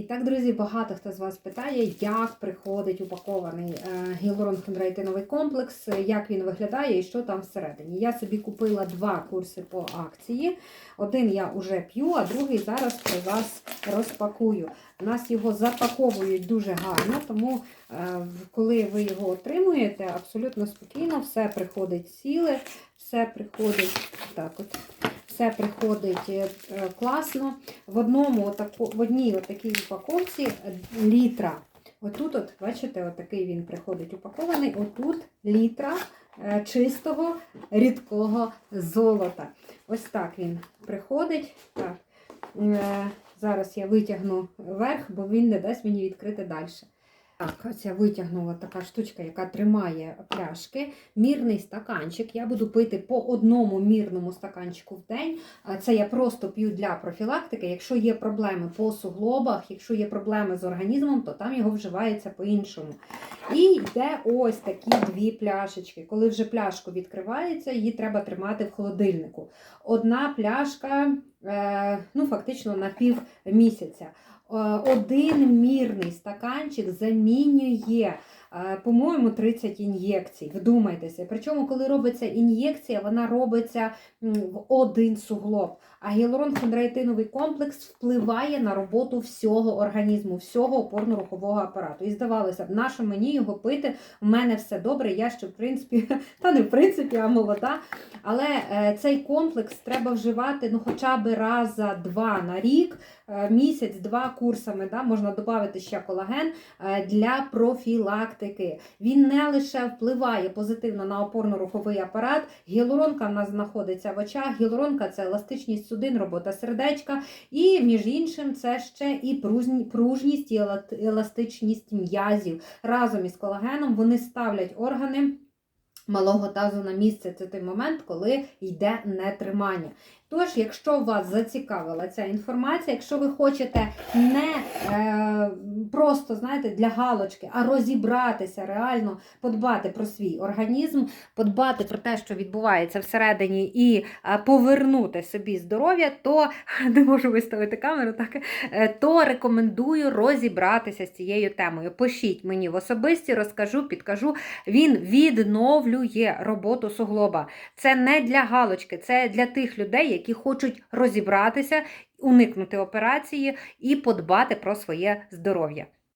І так, друзі, багато хто з вас питає, як приходить упакований е, гіалурон-хондроїтиновий комплекс, е, як він виглядає і що там всередині. Я собі купила два курси по акції. Один я вже п'ю, а другий зараз при вас розпакую. У нас його запаковують дуже гарно, тому е, коли ви його отримуєте, абсолютно спокійно, все приходить ціле, все приходить так от. Все приходить е, е, класно. В одному в одній отакій упаковці е, літра. Отут, от, бачите, отакий він приходить упакований. Отут літра чистого рідкого золота. Ось так він приходить. Так. Зараз я витягну вверх, бо він не дасть мені відкрити далі. Так, ось я витягнула така штучка, яка тримає пляшки. Мірний стаканчик. Я буду пити по одному мірному стаканчику в день. Це я просто п'ю для профілактики. Якщо є проблеми по суглобах, якщо є проблеми з організмом, то там його вживається по-іншому. І йде ось такі дві пляшечки. Коли вже пляшку відкривається, її треба тримати в холодильнику. Одна пляшка, е, ну фактично на пів місяця. Е, Один мірний стаканчик замінює, по-моєму, 30 ін'єкцій. Вдумайтеся. Причому, коли робиться ін'єкція, вона робиться в один суглоб. А гіалурон-хондроїтиновий комплекс впливає на роботу всього організму, всього опорно-рухового апарату. І здавалося б, нащо мені його пити? У мене все добре, я ще в принципі, та не в принципі, а молода. Але е, цей комплекс треба вживати ну, хоча б раз за два на рік, е, місяць-два курсами. Да? Можна додати ще колаген е, для профілактики. Він не лише впливає позитивно на опорно-руховий апарат. Гіалуронка в нас знаходиться в очах. Гіалуронка це еластичність судин, робота сердечка. І, між іншим, це ще і пружність і еластичність м'язів. Разом із колагеном вони ставлять органи. Малого тазу на місце це той момент, коли йде нетримання. Тож, якщо вас зацікавила ця інформація, якщо ви хочете не е, просто знаєте, для галочки, а розібратися реально, подбати про свій організм, подбати про те, що відбувається всередині, і е, повернути собі здоров'я, то не можу виставити камеру, так е, то рекомендую розібратися з цією темою. Пишіть мені в особисті, розкажу, підкажу. Він відновлює роботу суглоба. Це не для галочки, це для тих людей, які хочуть розібратися, уникнути операції і подбати про своє здоров'я.